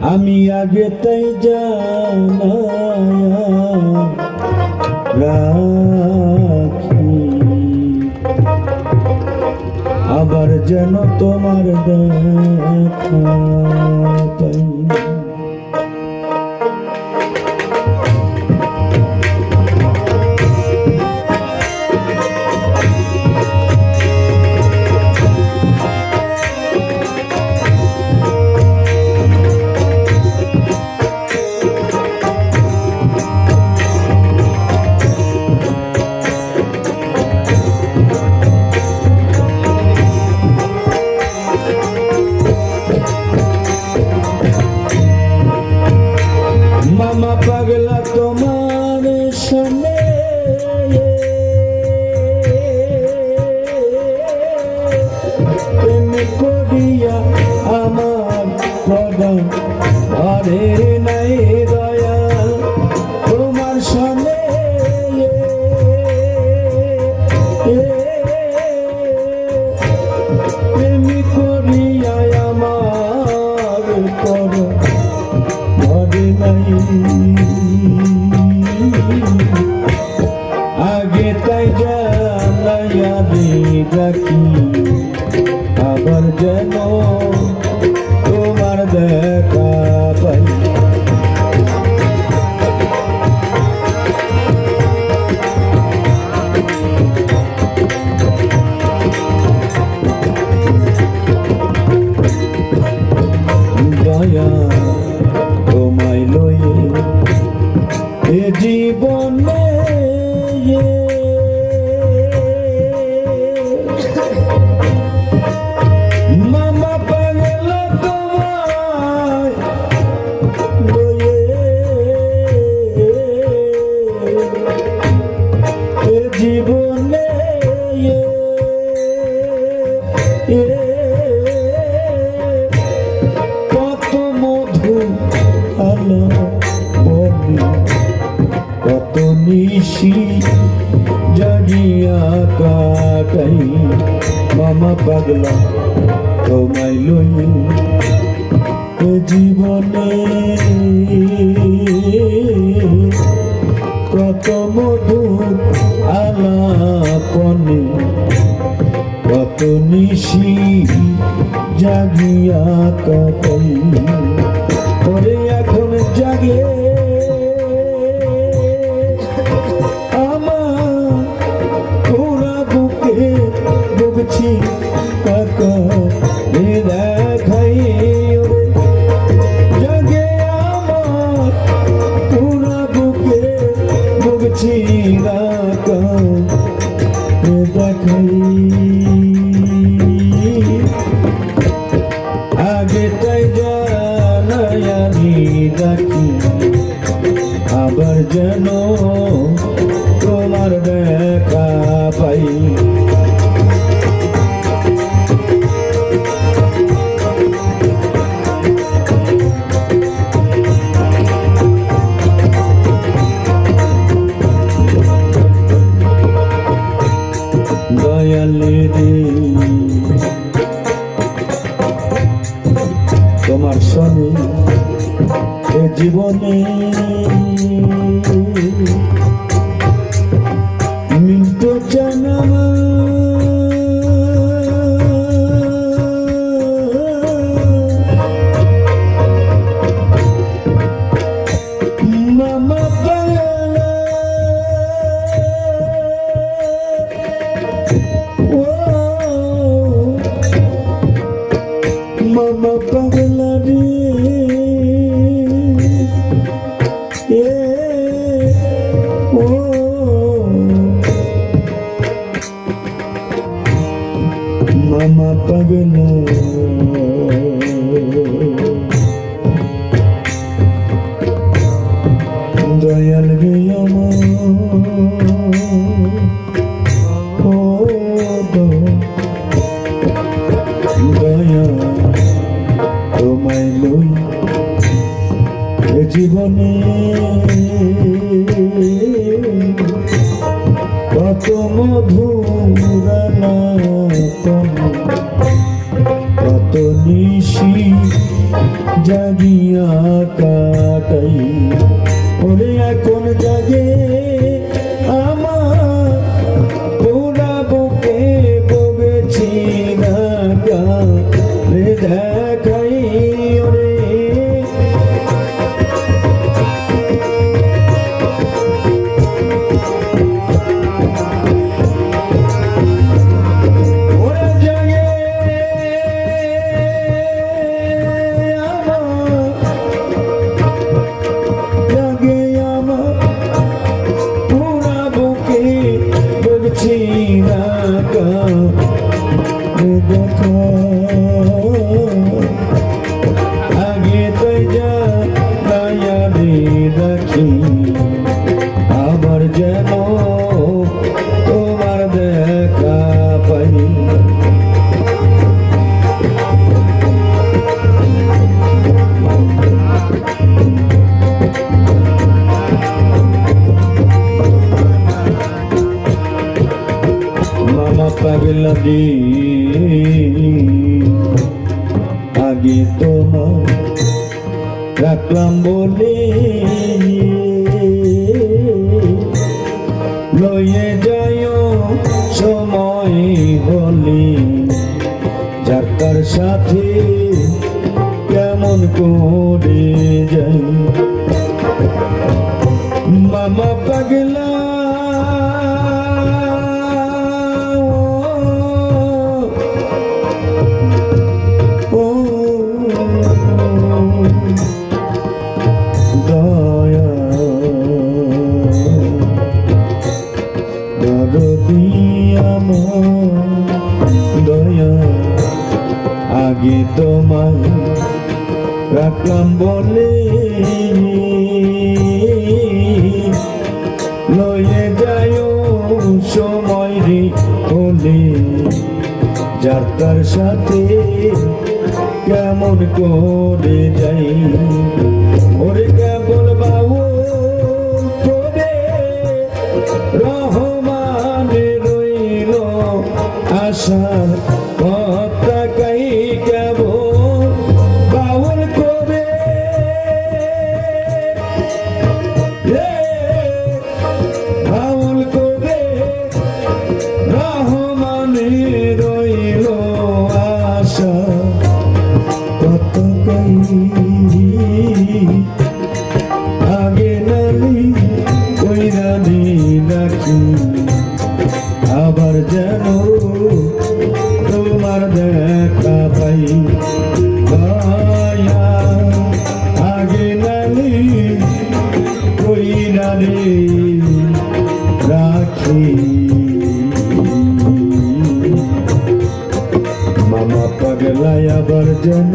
আমি আগে তাই জানা রাখি। আবার যেন তোমার দেখা জাগিয়া কাটাই। মামা পাগলা, তোমায় লই জীবনে। কত মধু আলাপনে, কত নিশি জাগিয়া কাটাই পরে এখন জাগে বুকছি কাকা দেখাই ওরে আমার তোরা বুকে বুকছি কাকা দেখাই আগে তাই জানায়ানি রাখি, আবার যেন জীবনে। মিন্টু জানামা মামা লই এ জীবনে কত মধুরানা কত নিশি জাগ লাগিয়া কাটাই। ওরে এখন জাগে আবার যেন তোমার দেখা পাই। মামা পাগলা দি। আগে তোমার রাখলাম বলে করে যাই। মামা পাগলা। দয়া। আগে তোমায় রাখলাম বলে লয়ে যায় সময় রে হলে। যার তার সাথে কেমন করে যাই। ওরে কেবল বাবু করে রহমানে রইল আশার যেন তোমার দেখা পাই আগে নালি ওই নালি রাখি। মামা পাগলায় আবার যেন